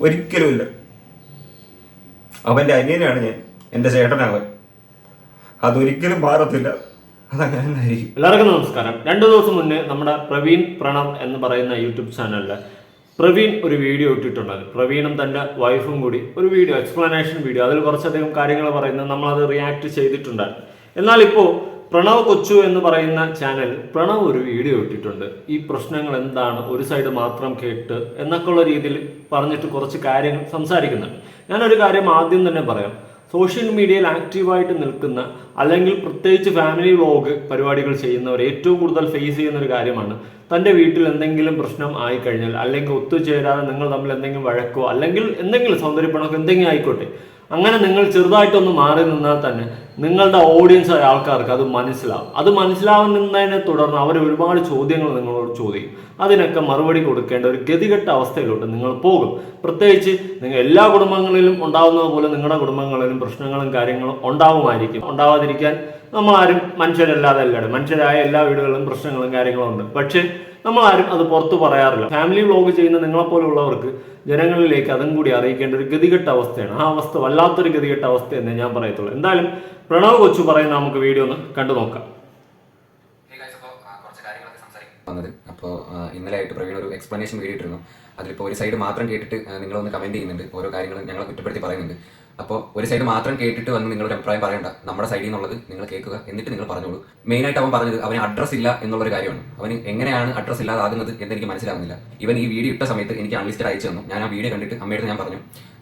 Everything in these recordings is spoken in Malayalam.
ഒരിക്കലുമില്ല അവന്റെ അനിയനാണ് ഞാൻ എന്റെ ചേട്ടനാവൻ അതൊരിക്കലും മാറത്തില്ല. എല്ലാവർക്കും നമസ്കാരം. രണ്ടു ദിവസം മുന്നേ നമ്മുടെ പ്രവീൺ പ്രണവ് എന്ന് പറയുന്ന യൂട്യൂബ് ചാനലിൽ പ്രവീൺ ഒരു വീഡിയോ ഇട്ടിട്ടുണ്ടായിരുന്നു. പ്രവീണും തന്റെ വൈഫും കൂടി ഒരു വീഡിയോ എക്സ്പ്ലനേഷൻ വീഡിയോ അതിൽ കുറച്ചധികം കാര്യങ്ങൾ പറയുന്നത് നമ്മളത് റിയാക്ട് ചെയ്തിട്ടുണ്ടായിരുന്നു. എന്നാൽ ഇപ്പോൾ പ്രണവ് കൊച്ചു എന്ന് പറയുന്ന ചാനൽ പ്രണവ് ഒരു വീഡിയോ ഇട്ടിട്ടുണ്ട്. ഈ പ്രശ്നങ്ങൾ എന്താണ്? ഒരു സൈഡ് മാത്രം കേട്ട് എന്നൊക്കെയുള്ള രീതിയിൽ പറഞ്ഞിട്ട് കുറച്ച് കാര്യങ്ങൾ സംസാരിക്കുന്നുണ്ട്. ഞാനൊരു കാര്യം ആദ്യം തന്നെ പറയാം. സോഷ്യൽ മീഡിയയിൽ ആക്റ്റീവായിട്ട് നിൽക്കുന്ന അല്ലെങ്കിൽ പ്രത്യേകിച്ച് ഫാമിലി വ്ലോഗ് പരിപാടികൾ ചെയ്യുന്നവർ ഏറ്റവും കൂടുതൽ ഫേസ് ചെയ്യുന്ന ഒരു കാര്യമാണ് തന്റെ വീട്ടിൽ എന്തെങ്കിലും പ്രശ്നം ആയിക്കഴിഞ്ഞാൽ അല്ലെങ്കിൽ ഒത്തുചേരാതെ നിങ്ങൾ തമ്മിൽ എന്തെങ്കിലും വഴക്കോ അല്ലെങ്കിൽ എന്തെങ്കിലും സൗന്ദര്യപ്പണമൊക്കെ എന്തെങ്കിലും ആയിക്കോട്ടെ അങ്ങനെ നിങ്ങൾ ചെറുതായിട്ടൊന്ന് മാറി നിന്നാൽ തന്നെ നിങ്ങളുടെ ഓഡിയൻസ് ആയ ആൾക്കാർക്ക് അത് മനസ്സിലാവും. അത് മനസ്സിലാവുന്നതിനെ തുടർന്ന് അവർ ഒരുപാട് ചോദ്യങ്ങൾ നിങ്ങളോട് ചോദിക്കും. അതിനൊക്കെ മറുപടി കൊടുക്കേണ്ട ഒരു ഗതികെട്ട അവസ്ഥയിലോട്ട് നിങ്ങൾ പോകും. പ്രത്യേകിച്ച് നിങ്ങൾ എല്ലാ കുടുംബങ്ങളിലും ഉണ്ടാവുന്നത് പോലെ നിങ്ങളുടെ കുടുംബങ്ങളിലും പ്രശ്നങ്ങളും കാര്യങ്ങളും ഉണ്ടാവുമായിരിക്കും. ഉണ്ടാവാതിരിക്കാൻ നമ്മളാരും മനുഷ്യരല്ലാതെ അല്ലാണ്ട് മനുഷ്യരായ എല്ലാ വീടുകളിലും പ്രശ്നങ്ങളും കാര്യങ്ങളും ഉണ്ട്. പക്ഷേ നമ്മളാരും അത് പുറത്തു പറയാറില്ല. ഫാമിലി വ്ലോഗ് ചെയ്യുന്ന നിങ്ങളെപ്പോലുള്ളവർക്ക് ജനങ്ങളിലേക്ക് അതും കൂടി അറിയിക്കേണ്ട ഒരു ഗതികെട്ട അവസ്ഥയാണ്. ആ അവസ്ഥ വല്ലാത്തൊരു ഗതികെട്ട അവസ്ഥ എന്നേ ഞാൻ പറയത്തുള്ളൂ. എന്തായാലും പ്രണവ് കൊച്ചു പറയുന്ന നമുക്ക് വീഡിയോ ഒന്ന് കണ്ടു നോക്കാം വന്നത് അപ്പോൾ ഇന്നലെ ആയിട്ട് പ്രവീൺ ഒരു എക്സ്പ്ലനേഷൻ വീഡിയോ അതിലിപ്പോൾ ഒരു സൈഡ് മാത്രം കേട്ടിട്ട് നിങ്ങളൊന്ന് കമന്റ് ചെയ്യുന്നുണ്ട്. ഓരോ കാര്യങ്ങളും ഞങ്ങളെ കുറ്റപ്പെടുത്തി പറയുന്നുണ്ട്. അപ്പോൾ ഒരു സൈഡ് മാത്രം കേട്ടിട്ട് വന്ന് നിങ്ങളുടെ അഭിപ്രായം പറയണ്ട. നമ്മുടെ സൈഡിൽ നിന്നുള്ളത് നിങ്ങൾ കേൾക്കുക എന്നിട്ട് നിങ്ങൾ പറഞ്ഞോളൂ. മെയിനായിട്ട് അവൻ പറഞ്ഞത് അവന് അഡ്രസ് ഇല്ല എന്നുള്ളൊരു കാര്യമാണ്. അവന് എങ്ങനെയാണ് അഡ്രസ് ഇല്ലാതാകുന്നത് എന്ന് എനിക്ക് മനസ്സിലാകുന്നില്ല ഇവൻ ഈ വീഡിയോ ഇട്ട സമയത്ത് എനിക്ക് അൺലിസ്റ്റഡ് അയച്ചു തന്നു. ഞാൻ ആ വീഡിയോ കണ്ടിട്ട് അമ്മയുടെ ഞാൻ പറഞ്ഞു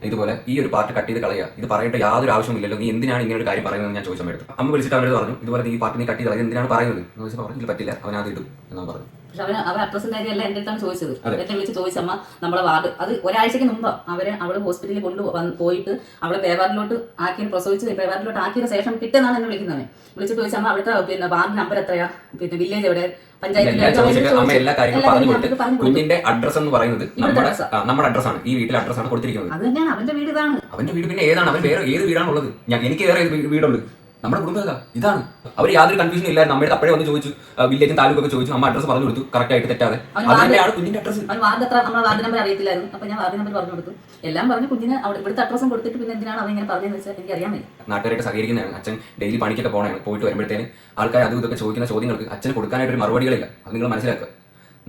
ഇതുപോലെ ഈ ഒരു പാർട്ട് കട്ട് ചെയ്ത് കളയുക ഇത് പറയേണ്ട യാതൊരു ആവശ്യമില്ലല്ലോ നീ എന്തിനാണ് ഇങ്ങനെ ഒരു കാര്യം പറയുന്നത് ഞാൻ ചോദിച്ചു എടുത്തു അമ്മ വിളിച്ചിട്ട് അവരോട് പറഞ്ഞു ഇതുപോലെ ഈ പാർട്ട് നീ കട്ട് ചെയ്ത് കളയുക എന്തിനാണ് പറയുന്നത്? എന്ന് ചോദിച്ചപ്പോൾ പറഞ്ഞു "ഇല്ല, പറ്റില്ല. അവൻ അത് ഇടും. എന്നാണ് പറഞ്ഞു പക്ഷെ അവന് അവർ അഡ്രസ്സിന്റെ കാര്യമല്ല എന്റെ അടുത്താണ് ചോദിച്ചത്. എന്നെ വിളിച്ച് ചോദിച്ചമ്മ നമ്മളെ വാർഡ് അത് ഒരാഴ്ചക്ക് മുമ്പ് അവരെ അവൾ ഹോസ്പിറ്റലിൽ കൊണ്ട് പോയിട്ട് അവളെ പേവാറിലോട്ട് ആക്കി പ്രസവിച്ച് പേവാറിലോട്ട് ആക്കിയ ശേഷം പിറ്റേന്നാണ് എന്നെ വിളിക്കുന്നത് വിളിച്ചിട്ട് ചോദിച്ചമ്മ അവിടുത്തെ പിന്നെ വാർഡ് നമ്പർ എത്രയാ? പിന്നെ വില്ലേജ് എവിടെ? കുഞ്ഞിന്റെ അഡ്രസ് എന്ന് പറയുന്നത് നമ്മുടെ നമ്മുടെ അഡ്രസ്സാണ് ഈ വീട്ടിലെ അഡ്രസ്സാണ് കൊടുത്തിരിക്കുന്നത്. അവന്റെ വീട് ഇതാണ്. അവന്റെ വീട് പിന്നെ ഏതാണ്? അവൻ വേറെ ഏത് വീടാണുള്ളത് എനിക്ക് വേറെ വീടുണ്ട്? നമ്മുടെ കുടുംബം ഇതാണ്. അവർ യാതൊരു കൺഫ്യൂഷൻ ഇല്ല നമ്മുടെ അപ്പോഴേ വന്ന് ചോദിച്ചു വില്ലേജും താലൂക്കൊക്കെ ചോദിച്ചു. അമ്മ അഡ്രസ് പറഞ്ഞു കൊടുത്തു. കറക്റ്റ് ആയിട്ട് തെറ്റാതെ. കുഞ്ഞിന്റെ അഡ്രസ് വാർഡ് നമ്പർ അറിയത്തില്ലായിരുന്നു. അപ്പൊ ഞാൻ വാർഡ് നമ്പർ പറഞ്ഞു കൊടുത്തു. എല്ലാം പറഞ്ഞു കുഞ്ഞിന് അവിടെ ഇവിടുത്തെ അഡ്രസ്സും കൊടുത്തിട്ട് പിന്നെ എന്തിനാണ് അവൻ ഇങ്ങനെ പറഞ്ഞതെന്ന് വെച്ചാൽ എനിക്ക് അറിയാൻ വയ്യ. നാട്ടുകാരായിട്ട് സഹകരിക്കുന്നതാണ്. അച്ഛൻ ഡെയിലി പണിക്കൊക്കെ പോകണേ പോയിട്ട് വരുമ്പോഴത്തേന് ആൾക്കാർ അതും ഇതൊക്കെ ചോദിക്കുന്ന ചോദ്യങ്ങൾക്ക് അച്ഛന് കൊടുക്കാനായിട്ട് ഒരു മറുപടികളില്ല. അത് നിങ്ങൾ മനസ്സിലാക്കുക.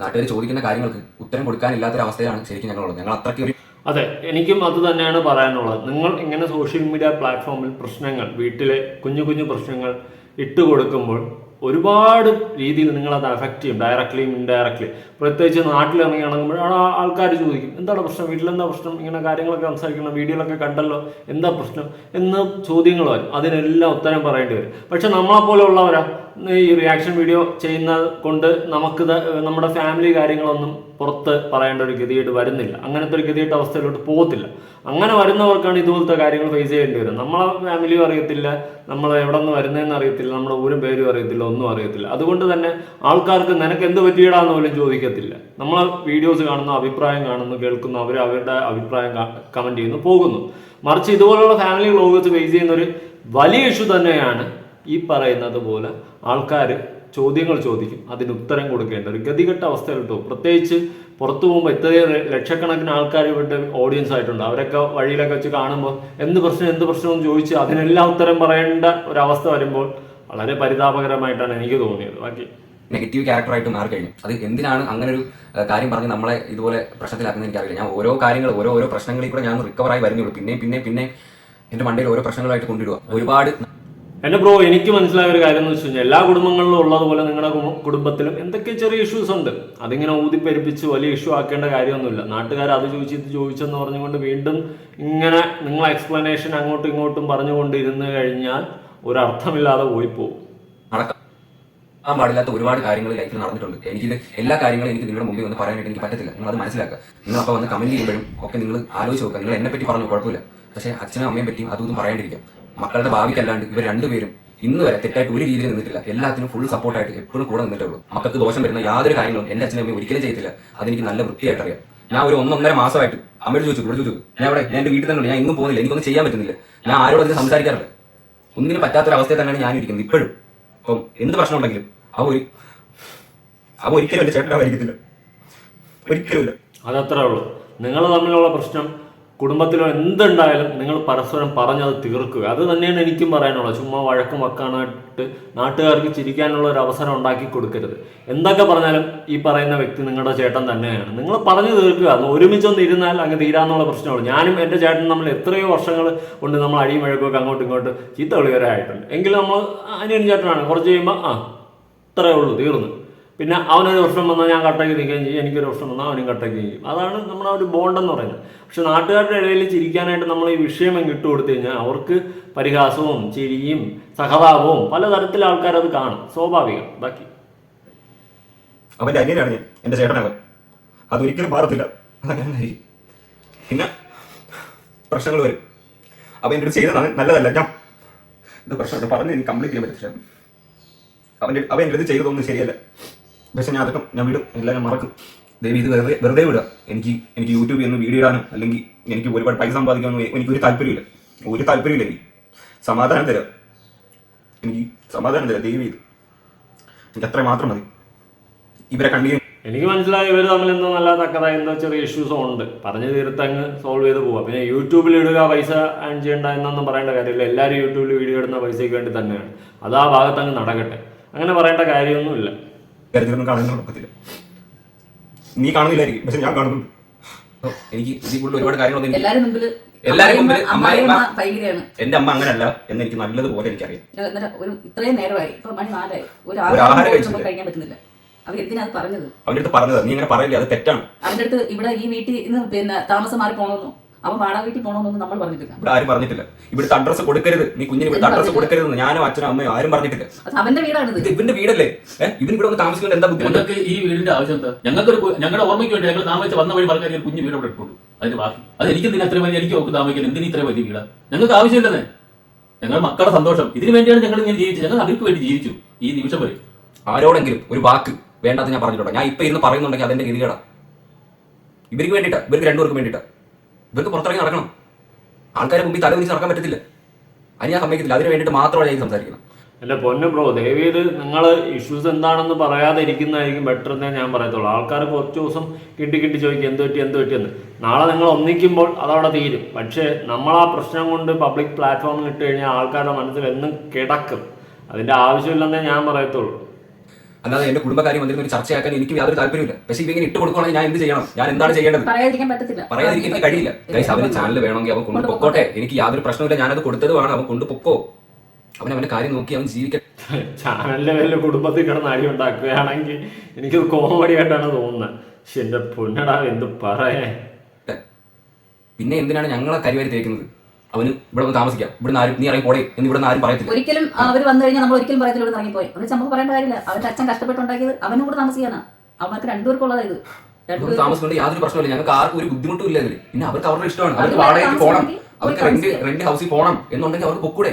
നാട്ടുകാർ ചോദിക്കുന്ന കാര്യങ്ങൾക്ക് ഉത്തരം കൊടുക്കാനില്ലാത്തൊരവസ്ഥയാണ് ശരിക്കും ഞങ്ങളുള്ളത്. ഞങ്ങൾ അത്രയ്ക്ക് ഒരു അതെ എനിക്കും അത് തന്നെയാണ് പറയാനുള്ളത്. നിങ്ങൾ ഇങ്ങനെ സോഷ്യൽ മീഡിയ പ്ലാറ്റ്ഫോമിൽ പ്രശ്നങ്ങൾ വീട്ടിലെ കുഞ്ഞു കുഞ്ഞു പ്രശ്നങ്ങൾ ഇട്ട് കൊടുക്കുമ്പോൾ ഒരുപാട് രീതിയിൽ നിങ്ങൾ അത് അഫക്റ്റ് ചെയ്യും ഡയറക്ട്ലിയും ഇൻഡയറക്ട്ലി പ്രത്യേകിച്ച് നാട്ടിൽ ഇറങ്ങുമ്പോൾ ആൾക്കാർ ചോദിക്കും എന്താണ് പ്രശ്നം? വീട്ടിലെന്താ പ്രശ്നം? ഇങ്ങനെ കാര്യങ്ങളൊക്കെ സംസാരിക്കണം വീഡിയോയിലൊക്കെ കണ്ടല്ലോ എന്താ പ്രശ്നം? എന്ന് ചോദ്യങ്ങൾ വരും. അതിനെല്ലാം ഉത്തരം പറയേണ്ടി വരും. പക്ഷെ നമ്മളെപ്പോലെ ഉള്ളവരാ ഈ റിയാക്ഷൻ വീഡിയോ ചെയ്യുന്ന കൊണ്ട് നമുക്ക് നമ്മുടെ ഫാമിലി കാര്യങ്ങളൊന്നും പുറത്ത് പറയേണ്ട ഒരു ഗതിയായിട്ട് വരുന്നില്ല. അങ്ങനത്തെ ഒരു ഗതിയായിട്ട് അവസ്ഥയിലോട്ട് പോകത്തില്ല. അങ്ങനെ വരുന്നവർക്കാണ് ഇതുപോലത്തെ കാര്യങ്ങൾ ഫേസ് ചെയ്യേണ്ടി വരുന്നത്. നമ്മളെ ഫാമിലിയും അറിയത്തില്ല നമ്മൾ എവിടെ നിന്ന് വരുന്നതെന്ന് അറിയത്തില്ല നമ്മുടെ ഊരും പേരും അറിയത്തില്ല ഒന്നും അറിയത്തില്ല. അതുകൊണ്ട് തന്നെ ആൾക്കാർക്ക് നിനക്ക് എന്ത് പറ്റിയിടാന്ന് പോലും ചോദിക്കത്തില്ല. നമ്മളെ വീഡിയോസ് കാണുന്നു അഭിപ്രായം കാണുന്നു കേൾക്കുന്നു അവർ അവരുടെ അഭിപ്രായം കമന്റ് ചെയ്യുന്നു പോകുന്നു. മറിച്ച് ഇതുപോലുള്ള ഫാമിലി ലോകത്ത് ഫേസ് ചെയ്യുന്ന ഒരു വലിയ ഇഷ്യൂ തന്നെയാണ് ഈ പറയുന്നത് പോലെ ആൾക്കാർ ചോദ്യങ്ങൾ ചോദിക്കും. അതിന് ഉത്തരം കൊടുക്കേണ്ട ഒരു ഗതികെട്ട അവസ്ഥയിലിട്ടു പ്രത്യേകിച്ച് പുറത്തു പോകുമ്പോൾ ഇത്രയും ലക്ഷക്കണക്കിന് ആൾക്കാർ ഇവിടെ ഓഡിയൻസ് ആയിട്ടുണ്ട്. അവരൊക്കെ വഴിയിലൊക്കെ വെച്ച് കാണുമ്പോൾ എന്ത് പ്രശ്നം എന്ത് പ്രശ്നവും ചോദിച്ച് അതിനെല്ലാം ഉത്തരം പറയേണ്ട ഒരവസ്ഥ വരുമ്പോൾ വളരെ പരിതാപകരമായിട്ടാണ് എനിക്ക് തോന്നിയത്. ബാക്കി നെഗറ്റീവ് ക്യാരക്ടറായിട്ട് മാറി കഴിഞ്ഞു അത് എന്തിനാണ് അങ്ങനെ ഒരു കാര്യം പറഞ്ഞ് നമ്മളെ ഇതുപോലെ പ്രശ്നത്തിലാക്കുന്നത് എനിക്കറിയില്ല. ഞാൻ ഓരോ കാര്യങ്ങൾ ഓരോ ഓരോ പ്രശ്നങ്ങളിൽ കൂടെ ഞാൻ റിക്കവറായി വരുന്നുള്ളൂ. പിന്നെയും പിന്നെ പിന്നെ എന്റെ മണ്ടയിൽ ഓരോ പ്രശ്നങ്ങളായിട്ട് കൊണ്ടിടുക ഒരുപാട് എന്റെ ബ്രോ എനിക്ക് മനസ്സിലായ ഒരു കാര്യം എന്ന് വെച്ച് കഴിഞ്ഞാൽ എല്ലാ കുടുംബങ്ങളിലും ഉള്ളതുപോലെ നിങ്ങളുടെ കുടുംബത്തിലും എന്തൊക്കെ ചെറിയ ഇഷ്യൂസ് ഉണ്ട്? അതിങ്ങനെ ഊതിപ്പെരുപ്പിച്ച് വലിയ ഇഷ്യൂ ആക്കേണ്ട കാര്യമൊന്നുമില്ല. നാട്ടുകാർ അത് ചോദിച്ച് ഇത് ചോദിച്ചെന്ന് പറഞ്ഞുകൊണ്ട് വീണ്ടും ഇങ്ങനെ നിങ്ങൾ എക്സ്പ്ലനേഷൻ അങ്ങോട്ടും ഇങ്ങോട്ടും പറഞ്ഞുകൊണ്ട് ഇരുന്ന് കഴിഞ്ഞാൽ ഒരർത്ഥമില്ലാതെ പോയി പോകും പാടില്ലാത്ത ഒരുപാട് കാര്യങ്ങൾ ലൈഫിൽ നടന്നിട്ടുണ്ട്. എനിക്കിത് എല്ലാ കാര്യങ്ങളും എനിക്ക് നിങ്ങളുടെ മുമ്പിൽ വന്ന് പറയാനായിട്ട് എനിക്ക് പറ്റത്തില്ല. നിങ്ങൾ അത് മനസ്സിലാക്കുക. നിങ്ങൾ അപ്പോൾ വന്ന് കമന്റ് ചെയ്യുമ്പോഴും ഒക്കെ നിങ്ങൾ ആലോചിച്ച് നോക്കുക. നിങ്ങൾ എന്നെ പറ്റി പറഞ്ഞു കുഴപ്പമില്ല. പക്ഷേ അച്ഛനും അമ്മയും പറ്റിയും അതും ഇതും പറയാണ്ടിരിക്കാം. മക്കളുടെ ഭാവിക്കല്ലാണ്ട് ഇവർ രണ്ടുപേരും ഇന്ന് വരെ തെറ്റായിട്ട് ഒരു രീതിയിൽ നിന്നിട്ടില്ല. എല്ലാത്തിനും ഫുൾ സപ്പോർട്ടായിട്ട് എപ്പോഴും കൂടെ നിന്നിട്ടുള്ളൂ. മക്കൾക്ക് ദോഷം വരുന്ന യാതൊരു കാര്യങ്ങളും എന്റെ അച്ഛനും അമ്മയും ഒരിക്കലും ചെയ്തില്ല അതെനിക്ക് നല്ല വൃത്തിയായിട്ട് അറിയാം. ഞാൻ ഒരു ഒന്നൊന്നര മാസമായിട്ട് അമ്മയോട് ചോദിച്ചു ഇവിടെ ചോദിച്ചു ഞാൻ ഇവിടെ എന്റെ വീട്ടിൽ തന്നെ. ഞാൻ ഇന്നും പോകുന്നില്ല. എനിക്കൊന്നും ചെയ്യാൻ പറ്റുന്നില്ല. ഞാൻ ആരോടും അതിന് സംസാരിക്കാറില്ല. ഒന്നിനും പറ്റാത്തൊരവസ്ഥയിൽ തന്നെയാണ് ഞാൻ ഇരിക്കുന്നത് ഇപ്പോഴും. അപ്പം എന്ത് പ്രശ്നം ഉണ്ടെങ്കിലും അവ ഒരു അവ ഒരിക്കലും എന്റെ ഒരിക്കലും ഒരിക്കലുമില്ല അതത്രേ ഉള്ളൂ. നിങ്ങൾ തമ്മിലുള്ള പ്രശ്നം കുടുംബത്തിലോ എന്തുണ്ടായാലും നിങ്ങൾ പരസ്പരം പറഞ്ഞത് തീർക്കുക. അത് തന്നെയാണ് എനിക്കും പറയാനുള്ളത്. ചുമ്മാ വഴക്കും വക്കാനായിട്ട് നാട്ടുകാർക്ക് ചിരിക്കാനുള്ള ഒരു അവസരം ഉണ്ടാക്കി കൊടുക്കരുത്. എന്തൊക്കെ പറഞ്ഞാലും ഈ പറയുന്ന വ്യക്തി നിങ്ങളുടെ ചേട്ടൻ തന്നെയാണ്. നിങ്ങൾ പറഞ്ഞു തീർക്കുക. അത് ഒരുമിച്ചൊന്ന് ഇരുന്നാൽ അങ്ങ് തീരാന്നുള്ള പ്രശ്നമുള്ളൂ. ഞാനും എന്റെ ചേട്ടൻ നമ്മൾ എത്രയോ വർഷങ്ങൾ കൊണ്ട് നമ്മൾ അടിയും വഴക്കൊക്കെ അങ്ങോട്ടും ഇങ്ങോട്ടും ചീത്ത വിളിവരായിട്ടുണ്ട് എങ്കിലും നമ്മൾ അനിയൻ ചേട്ടനാണ്. കുറച്ച് കഴിയുമ്പോൾ ആ ഇത്രയേ ഉള്ളൂ തീർന്നു. പിന്നെ അവനൊരു പ്രശ്നം വന്നാൽ ഞാൻ കട്ടാക്കി നിൽക്കുകയും ചെയ്യും എനിക്കൊരു പ്രശ്നം വന്നാൽ അവനും കട്ടാക്കി ചെയ്യും. അതാണ് നമ്മുടെ ഒരു ബോണ്ട് എന്ന് പറയുന്നത്. പക്ഷെ നാട്ടുകാരുടെ ഇടയിൽ ചിരിക്കാനായിട്ട് നമ്മൾ ഈ വിഷയം അങ്ങ് ഇട്ട് കൊടുത്തു കഴിഞ്ഞാൽ അവർക്ക് പരിഹാസവും ചിരിയും സഹതാപവും പലതരത്തിൽ ആൾക്കാരത് കാണും സ്വാഭാവികം. ബാക്കി. അവന്റെ അനിയനാണ് ഞാൻ എന്റെ ചേട്ടനവൻ അതൊരിക്കലും മാറത്തില്ല. അതങ്ങനെ പിന്നെ പ്രശ്നങ്ങൾ വരും. അവൻ എന്റെ ചെയ്തതാണ് നല്ലതല്ല. ഞാൻ ഇത് പ്രശ്നമുണ്ട് പറഞ്ഞ് കംപ്ലീറ്റ് ചെയ്യാൻ പറ്റില്ല. അവന്റെ അവൻ എന്റെ ചെയ്തതൊന്നും ശരിയല്ല. പക്ഷെ ഞാൻ അതൊക്കെ ഞാൻ വിടും എല്ലാം ഞാൻ മറക്കും. ദൈവം ഇത് വെറുതെ വെറുതെ വിടുക. എനിക്ക് എനിക്ക് യൂട്യൂബിൽ നിന്ന് വീഡിയോ ഇടാനും അല്ലെങ്കിൽ എനിക്ക് ഒരുപാട് പൈസ സമ്പാദിക്കാനൊന്നും എനിക്ക് ഒരു താല്പര്യമില്ല. ഒരു താല്പര്യമില്ല എനിക്ക്. സമാധാനം തരാം. എനിക്ക് സമാധാനം തരാം. ദൈവം ഇത്. എനിക്ക് അത്ര മാത്രം മതി. ഇവരെ കണ്ടിന്യൂ എനിക്ക് മനസ്സിലായി ഇവർ തമ്മിൽ എന്തോ നല്ല തക്കതായ എന്തോ ചെറിയ ഇഷ്യൂസും ഉണ്ട്. പറഞ്ഞു തീർത്തങ്ങ് സോൾവ് ചെയ്ത് പോവാം. പിന്നെ യൂട്യൂബിൽ ഇടുക പൈസ ഏൺ ചെയ്യേണ്ട എന്നൊന്നും പറയേണ്ട കാര്യമില്ല. എല്ലാവരും യൂട്യൂബിൽ വീഡിയോ ഇടുന്ന പൈസയ്ക്ക് വേണ്ടി തന്നെയാണ്. അത് ആ ഭാഗത്ത് അങ്ങ് നടക്കട്ടെ. അങ്ങനെ പറയേണ്ട കാര്യമൊന്നുമില്ല. കാര്യത്തിലൊന്നും കാണാൻ ഒക്കത്തില്ല നീ കാണുന്നില്ലായിരിക്കും പക്ഷെ ഞാൻ കാണുന്നുണ്ട്. എനിക്ക് ഇതിൽ കൂടുതൽ ഒരുപാട് കാര്യങ്ങളൊന്നും എനിക്ക് എല്ലാരും മുമ്പിൽ എല്ലാരും മുമ്പിൽ അമ്മായിയമ്മ അമ്മായിയമ്മ- ഭയങ്കരയാണ് എന്റെ അമ്മ അങ്ങനല്ല എന്ന് എനിക്ക് നല്ലതുപോലെ എനിക്കറിയാം. എന്നിട്ട് ഒരു ഇത്രയും നേരമായി ഇപ്പൊ മണി നാലായി ഒരു ആഹാരം കഴിക്കാൻ പറ്റുന്നില്ല. അവർ എന്തിനാ അത് പറഞ്ഞത്? അവന്റെ അടുത്ത് പറഞ്ഞത് നീ ഇങ്ങനെ പറയില്ല അത് തെറ്റാണ്. അവന്റെ അടുത്ത് ഇവിടെ ഈ വീട്ടിൽ ഇന്ന് പിന്നെ താമസം മാറി പോകണമെന്നോ? അവൻ വാടക വീട്ടിൽ പോകണമെന്നൊന്നും നമ്മൾ പറഞ്ഞിട്ടില്ല. ഇവിടെ ആരും പറഞ്ഞിട്ടില്ല. ഇവിടുത്തെ അഡ്രസ്സ് കൊടുക്കരുത്. നീ കുഞ്ഞിന് ഇവിടുത്തെ അഡ്രസ്സ് കൊടുക്കരുത് ഞാനും അച്ഛനും അമ്മയും ആരും പറഞ്ഞിട്ടില്ല. അത് അവന്റെ വീടാണ് ഇത് ഇവന്റെ വീടല്ലേ? ഇവൻ ഇവിടെ ഒന്ന് താമസിക്കുന്നത് എന്താ ബുദ്ധിമുട്ട്? ഞങ്ങൾക്ക് ഈ വീടിന്റെ ആവശ്യം എന്താ? ഞങ്ങൾക്ക് ഞങ്ങളുടെ ഓർമ്മയ്ക്ക് വേണ്ടി ഞങ്ങൾ താമസിച്ച് വന്ന വഴി പറഞ്ഞാൽ കുഞ്ഞു വീട് അവിടെ ഇട്ടുള്ളൂ അതിന് ബാക്കി. അത് എനിക്ക് എന്തിനാ അത്ര വലിയ എനിക്ക് നോക്ക് താമസിക്കാൻ എന്തിനു ഇത്ര വലിയ വീടാ? ഞങ്ങൾക്ക് ആവശ്യമില്ലെന്നേ. ഞങ്ങൾ മക്കളുടെ സന്തോഷം. ഇതിനു വേണ്ടിയാണ് ഞങ്ങൾ ഇങ്ങനെ ജീവിച്ചത്. ഞങ്ങൾ അവർക്ക് വേണ്ടി ജീവിച്ചു. ഈ നിമിഷം വരെ. ആരോടെങ്കിലും ഒരു വാക്ക് വേണ്ടാത്ത ഞാൻ പറഞ്ഞിട്ടുണ്ടോ? ഞാൻ ഇപ്പൊ ഇരുന്ന് പറയുന്നുണ്ടെങ്കിൽ അതിന്റെ ഗതികേടാ. ഇവർക്ക് വേണ്ടിയിട്ടാ. ഇവർക്ക് രണ്ടുപേർക്കും വേണ്ടിയിട്ടാ. ഇവർക്ക് പുറത്തിറങ്ങി നടക്കണം. ആൾക്കാരെ മുമ്പിൽ തല നടക്കാൻ പറ്റത്തില്ല. അതിന് ഞാൻ സമ്മതിക്കത്തില്ല. അതിന് വേണ്ടിയിട്ട് മാത്രമാണ് ഞാൻ സംസാരിക്കണം. അല്ല പൊന്നു ബ്രോ ദയവേത് നിങ്ങൾ ഇഷ്യൂസ് എന്താണെന്ന് പറയാതെ ഇരിക്കുന്നതായിരിക്കും ബെറ്റർ എന്നേ ഞാൻ പറയത്തുള്ളൂ. ആൾക്കാർ കുറച്ച് ദിവസം കിട്ടി കിട്ടി ചോദിക്കും എന്ത് പറ്റി എന്ത് പറ്റിയെന്ന് നാളെ നിങ്ങൾ ഒന്നിക്കുമ്പോൾ അതവിടെ തീരും. പക്ഷേ നമ്മൾ ആ പ്രശ്നം കൊണ്ട് പബ്ലിക് പ്ലാറ്റ്ഫോമിൽ ഇട്ട് കഴിഞ്ഞാൽ ആൾക്കാരുടെ മനസ്സിൽ എന്നും കിടക്കും. അതിന്റെ ആവശ്യമില്ലെന്നേ ഞാൻ പറയത്തുള്ളൂ. അല്ലാതെ എന്റെ കുടുംബകാര്യം വന്നിരുന്ന ഒരു ചർച്ചയാക്കാൻ എനിക്ക് യാതൊരു താല്പര്യമില്ല പക്ഷേ ഇവ ഇങ്ങനെ ഇട്ട് കൊടുക്കുകയാണെങ്കിൽ ഞാൻ എന്ത് ചെയ്യണം? ഞാൻ എന്താണ് ചെയ്യേണ്ടത്? പറയാതിരിക്കാൻ പറ്റത്തില്ല. പറയാതിരിക്കാൻ കഴിയില്ല. ഗൈസ് അവന് ചാനൽ വേണമെങ്കിൽ അവൻ കൊണ്ട് പൊക്കോട്ടെ. എനിക്ക് യാതൊരു പ്രശ്നമില്ല ഞാനത് കൊടുത്തത് വേണം. അവൻ കൊണ്ട് പൊക്കോ. അവൻ അവന്റെ കാര്യം നോക്കി അവൻ ജീവിക്കട്ടെ. വല്ല കുടുംബത്തിൽ കിടന്ന് അടി ഉണ്ടാക്കുകയാണെങ്കിൽ എനിക്ക് കോമഡി ആയിട്ടാണ് തോന്നുന്നത്. പക്ഷെ എന്റെ പൊന്നടാ എന്ത് പറയേ പിന്നെ എന്തിനാണ് ഞങ്ങളെ കരിവാരി തേക്കുന്നത്? അവന് ഇവിടെ താമസിക്കാം. ഇവിടുന്ന് ആരും നീ ഇറങ്ങി പോടേ എന്ന് ഇവിടെ ആരും പറയത്തില്ല. ഒരിക്കലും അവർ വന്നു കഴിഞ്ഞാൽ നമ്മൾ ഒരിക്കലും പറയത്തില്ല ഇവിടെ ഇറങ്ങി പോയി. വെച്ചാൽ നമുക്ക് പറയേണ്ട കാര്യമില്ല. അവന്റെ അച്ഛൻ കഷ്ടപ്പെട്ടുണ്ടാക്കിയത് അവനും കൂടെ താമസിക്കാനാ. അവർക്ക് രണ്ടുപേർക്കുള്ളതാ ഇത്. താമസിക്കൊണ്ട് യാതൊരു പ്രശ്നമില്ല ഞങ്ങൾക്ക് ആർക്കും ഒരു ബുദ്ധിമുട്ടും ഇല്ല അതിൽ പിന്നെ അവർക്ക് അവരുടെ ഇഷ്ടമാണ്. അവർക്ക് വാടകയ്ക്ക് പോകണം അവർക്ക് റെന്റ് റെന്റ് ഹൗസിൽ പോകണം എന്നുണ്ടെങ്കിൽ അവർക്ക് പൊക്കൂടെ.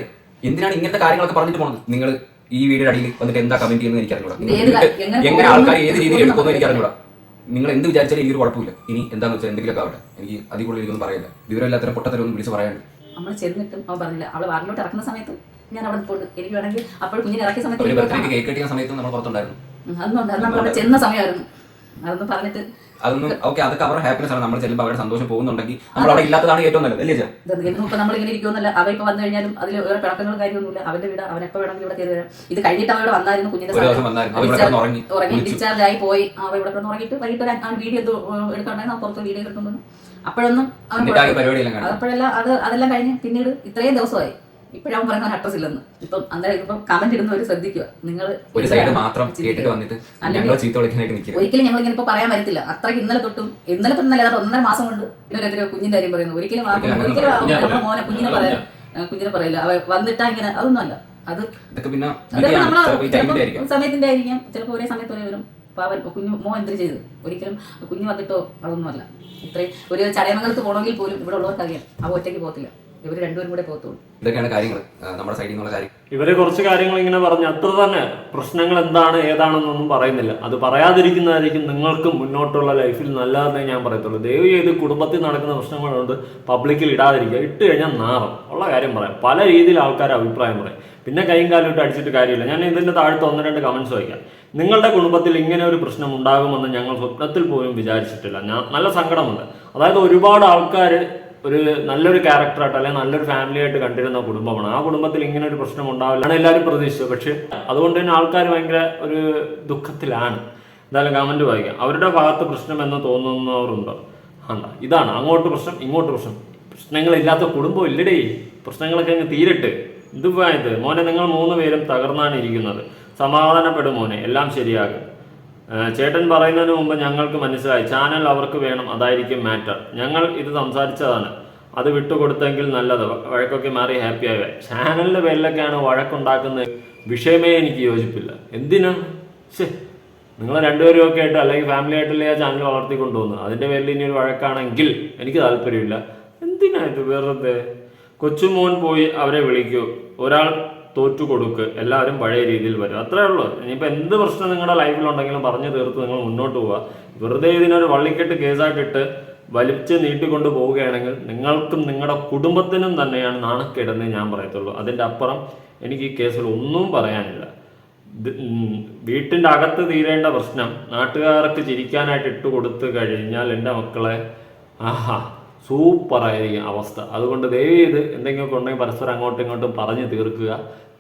എന്തിനാണ് ഇങ്ങനത്തെ കാര്യങ്ങളൊക്കെ പറഞ്ഞിട്ട് പോണത്? നിങ്ങൾ ഈ വീടിന്റെ അടിയിൽ വന്നിട്ട് എന്താ കമന്റ് ചെയ്യുന്നത് എനിക്ക് അറിഞ്ഞൂടാ. എങ്ങനെ ആൾക്കാർ ഏത് രീതിയിൽ എടുക്കുമെന്ന് എനിക്ക്. അറിഞ്ഞൂടാ. നിങ്ങൾ എന്ത് വിചാരിച്ചാലും എനിക്കൊരു കുഴപ്പമില്ല. ഇനി എന്താണെന്ന് വെച്ചാൽ എന്തെങ്കിലുമൊക്കെ ആവട്ടെ. എനിക്ക് അതിൽ കൂടുതൽ എനിക്കൊന്നും പറയില്ല. വിവരമില്ലാത്ത പൊട്ടത്തരം ഒന്നും വിളിച്ച് പറയാനുണ്ട് നമ്മൾ ചെന്നിട്ടും അവൻ പറഞ്ഞില്ല. അവൾ വാറിലോട്ട് ഇറക്കുന്ന സമയത്ത് ഞാൻ അവിടെ പോയിട്ട് എനിക്ക് വേണമെങ്കിൽ അപ്പോൾ കുഞ്ഞിനെ ഇറക്കിയ സമയത്ത് അതൊന്നും അത് നമ്മൾ അവിടെ ചെന്ന സമയമായിരുന്നു. അതൊന്നും പറഞ്ഞിട്ട് അതൊന്നും ഓക്കെ അതൊക്കെ അവരുടെ ഹാപ്പിനെസ് ആണ്. നമ്മൾ ചെല്ലുമ്പോൾ അവരുടെ സന്തോഷം പോകുന്നുണ്ടെങ്കിൽ നമ്മൾ അവിടെ ഇല്ലാത്തതാണ് ഏറ്റവും നല്ലത് അല്ലേ ഇപ്പൊ നമ്മൾ ഇങ്ങനെ ഇരിക്കുമെന്നല്ല അവ ഇപ്പൊ വന്നു കഴിഞ്ഞാലും അതിൽ വേറെ പിണക്കങ്ങളും കാര്യമൊന്നുമില്ല അവന്റെ വീട് അവൻ എപ്പോ വേണമെങ്കിലും ഇവിടെ കയറി വരാം. ഇത് കഴിഞ്ഞിട്ട് ഇവിടെ വന്നായിരുന്നു കുഞ്ഞിന്റെ ഉറങ്ങി. ഡിസ്ചാർജ് ആയി പോയി. അവ ഇവിടെ കിടന്ന് ഉറങ്ങിയിട്ട് വൈകിട്ട് വീഡിയോ എന്തോ എടുക്കണ്ടായിരുന്നു. പുറത്ത് വീഡിയോ എടുക്കുന്നു അപ്പോഴൊന്നും അപ്പോഴെല്ലാം അത് അതെല്ലാം കഴിഞ്ഞ് പിന്നീട് ഇത്രയും ദിവസമായി. ഇപ്പോഴവൻ പറയുന്ന അഡ്രസ് ഇല്ലെന്ന് ഇപ്പം അന്നേരം ഇപ്പം കമന്റ് ഇടുന്നവർ ശ്രദ്ധിക്കുക. നിങ്ങൾ ഒരു സൈഡ് മാത്രം കേട്ടിട്ട് വന്നിട്ട് ഒരിക്കലും ഞങ്ങൾ ഇങ്ങനെ ഇപ്പൊ പറയാൻ വരത്തില്ല. അത്രയ്ക്ക് ഇന്നലെ തൊട്ടും ഇന്നലെ തൊട്ടും അല്ലാതെ ഒന്നര മാസം കൊണ്ട് ഇവരെതിരെ കുഞ്ഞിന്റെ കാര്യം പറയുന്നു. ഒരിക്കലും ഒരിക്കലും മോനെ കുഞ്ഞിനെ പറയാം കുഞ്ഞിനെ പറയില്ല അവ വന്നിട്ടാ ഇങ്ങനെ അതൊന്നും അല്ല. അത് പിന്നെ സമയത്തിന്റെ ആയിരിക്കാം. ചിലപ്പോൾ ഒരേ സമയത്ത് ഒരേ വരും. അപ്പൊ അവൻ കുഞ്ഞു മോ എന്തിനു ചെയ്തു? ഒരിക്കലും കുഞ്ഞു വന്നിട്ടോ അതൊന്നും അല്ല ഇത്രയും ഒരു ചടയമംഗലത്ത് പോകണമെങ്കിൽ പോലും ഇവിടെ ഉള്ളവർക്ക് അറിയാം അവ ഒറ്റയ്ക്ക് പോകത്തില്ല. ഇവർ രണ്ടുപേരും കൂടെ പോകത്തുള്ളൂ. ഇതൊക്കെയാണ് കാര്യങ്ങൾ. നമ്മുടെ സൈഡിൽ നിന്നുള്ള കാര്യം. ഇവർ കുറച്ച് കാര്യങ്ങൾ ഇങ്ങനെ പറഞ്ഞു. അത്ര തന്നെ പ്രശ്നങ്ങൾ എന്താണ് ഏതാണെന്നൊന്നും പറയുന്നില്ല. അത് പറയാതിരിക്കുന്നതായിരിക്കും നിങ്ങൾക്ക് മുന്നോട്ടുള്ള ലൈഫിൽ നല്ലതെന്നേ ഞാൻ പറയത്തുള്ളൂ. ദയവ് ചെയ്ത് കുടുംബത്തിൽ നടക്കുന്ന പ്രശ്നങ്ങളുണ്ട് പബ്ലിക്കിൽ ഇടാതിരിക്കുക. ഇട്ട് കഴിഞ്ഞാൽ നാറും. ഉള്ള കാര്യം പറയാം. പല രീതിയിൽ ആൾക്കാർ അഭിപ്രായം പറയും. പിന്നെ കൈയും കാലും ഇട്ട് അടിച്ചിട്ട് കാര്യമില്ല. ഞാൻ ഇതിന്റെ താഴത്ത് ഒന്ന് രണ്ട് കമന്റ്സ് വായിക്കാം. നിങ്ങളുടെ കുടുംബത്തിൽ ഇങ്ങനെ ഒരു പ്രശ്നം ഉണ്ടാകുമെന്ന് ഞങ്ങൾ സ്വപ്നത്തിൽ പോലും വിചാരിച്ചിട്ടില്ല. നല്ല സങ്കടമുണ്ട്. അതായത് ഒരുപാട് ആൾക്കാർ ഒരു നല്ലൊരു ക്യാരക്ടറായിട്ട് അല്ലെങ്കിൽ നല്ലൊരു ഫാമിലി ആയിട്ട് കണ്ടിരുന്ന കുടുംബമാണ്. ആ കുടുംബത്തിൽ ഇങ്ങനെ ഒരു പ്രശ്നം ഉണ്ടാവില്ല ആണ് എല്ലാവരും പ്രതീക്ഷിച്ചത്. പക്ഷേ അതുകൊണ്ട് തന്നെ ആൾക്കാർ ഭയങ്കര ഒരു ദുഃഖത്തിലാണ്. എന്തായാലും കമന്റ് വായിക്കാം. അവരുടെ ഭാഗത്ത് പ്രശ്നം എന്ന് തോന്നുന്നവരുണ്ടോ? അല്ല ഇതാണ്. അങ്ങോട്ട് പ്രശ്നം ഇങ്ങോട്ട് പ്രശ്നം. പ്രശ്നങ്ങളില്ലാത്ത കുടുംബം ഇല്ലടേ. പ്രശ്നങ്ങളൊക്കെ അങ്ങ് തീരട്ടെ. ഇത്? മോനെ നിങ്ങൾ മൂന്ന് പേരും തകർന്നാണ് ഇരിക്കുന്നത്. സമാധാനപ്പെടും മോനെ എല്ലാം ശരിയാകും. ചേട്ടൻ പറയുന്നതിന് മുമ്പ് ഞങ്ങൾക്ക് മനസ്സിലായി ചാനൽ അവർക്ക് വേണം അതായിരിക്കും മാറ്റർ. ഞങ്ങൾ ഇത് സംസാരിച്ചതാണ്. അത് വിട്ടുകൊടുത്തെങ്കിൽ നല്ലത്. വഴക്കൊക്കെ മാറി ഹാപ്പി ആവുക. ചാനലിന്റെ പേരിലൊക്കെയാണ് വഴക്കുണ്ടാക്കുന്ന വിഷയമേ എനിക്ക് യോജിപ്പില്ല. എന്തിനാ? ശേ നിങ്ങൾ രണ്ടുപേരും ഒക്കെ ആയിട്ട് അല്ലെങ്കിൽ ഫാമിലി ആയിട്ടല്ലേ ആ ചാനൽ വളർത്തി കൊണ്ടുപോകുന്നത് അതിന്റെ പേരിൽ ഇനി ഒരു വഴക്കാണെങ്കിൽ എനിക്ക് താല്പര്യമില്ല. എന്തിനാ ഇത് വെറുതെ? കൊച്ചുമോൻ പോയി അവരെ വിളിക്കൂ. ഒരാൾ തോറ്റു കൊടുക്ക് എല്ലാവരും പഴയ രീതിയിൽ വരും. അത്രേ ഉള്ളൂ. ഇനിയിപ്പോൾ എന്ത് പ്രശ്നം നിങ്ങളുടെ ലൈഫിലുണ്ടെങ്കിലും പറഞ്ഞു തീർത്ത് നിങ്ങൾ മുന്നോട്ട് പോവുക. വെറുതെ ഇതിനൊരു വള്ളിക്കെട്ട് കേസായിട്ടിട്ട് വലിച്ച് നീട്ടിക്കൊണ്ട് പോവുകയാണെങ്കിൽ നിങ്ങൾക്കും നിങ്ങളുടെ കുടുംബത്തിനും തന്നെയാണ് നാണക്കേടെന്ന് ഞാൻ പറയത്തുള്ളൂ. അതിന്റെ അപ്പുറം എനിക്ക് ഈ കേസിൽ ഒന്നും പറയാനില്ല. വീട്ടിന്റെ അകത്ത് തീരേണ്ട പ്രശ്നം നാട്ടുകാർക്ക് ചിരിക്കാനായിട്ട് ഇട്ട് കൊടുത്തു കഴിഞ്ഞാൽ എന്റെ മക്കളെ ആഹാ സൂപ്പറായിരിക്കും അവസ്ഥ. അതുകൊണ്ട് ദയവ് ചെയ്ത് എന്തെങ്കിലുമൊക്കെ ഉണ്ടെങ്കിൽ പരസ്പരം അങ്ങോട്ടും ഇങ്ങോട്ടും പറഞ്ഞു തീർക്കുക.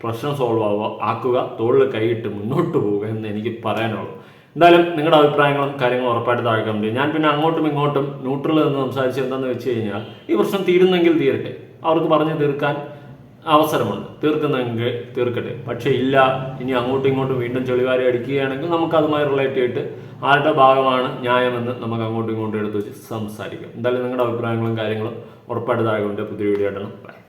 പ്രശ്നം സോൾവ് ആവുക ആക്കുക തോളിൽ കൈയിട്ട് മുന്നോട്ട് പോവുക എന്ന് എനിക്ക് പറയാനുള്ളൂ. എന്തായാലും നിങ്ങളുടെ അഭിപ്രായങ്ങളും കാര്യങ്ങളും ഉറപ്പായിട്ട് താഴെ ചെയ്യും. ഞാൻ പിന്നെ അങ്ങോട്ടും ഇങ്ങോട്ടും ന്യൂട്രൽ എന്ന് സംസാരിച്ച് എന്താണെന്ന് വെച്ച് കഴിഞ്ഞാൽ ഈ പ്രശ്നം തീരുന്നെങ്കിൽ തീരട്ടെ. അവർക്ക് പറഞ്ഞ് തീർക്കാൻ അവസരമുണ്ട്. തീർക്കുന്നെങ്കിൽ തീർക്കട്ടെ. പക്ഷേ ഇല്ല ഇനി അങ്ങോട്ടും ഇങ്ങോട്ടും വീണ്ടും ചെളിവാരി അടിക്കുകയാണെങ്കിൽ നമുക്ക് അതുമായി റിലേറ്റ് ചെയ്തിട്ട് ആരുടെ ഭാഗമാണ് ന്യായമെന്ന് നമുക്ക് അങ്ങോട്ടും ഇങ്ങോട്ടും എടുത്ത് വെച്ച് സംസാരിക്കാം. എന്തായാലും നിങ്ങളുടെ അഭിപ്രായങ്ങളും കാര്യങ്ങളും ഉറപ്പായിട്ട് താഴെ കൊണ്ട് പുതിയ വീഡിയോ ആയിട്ടാണ്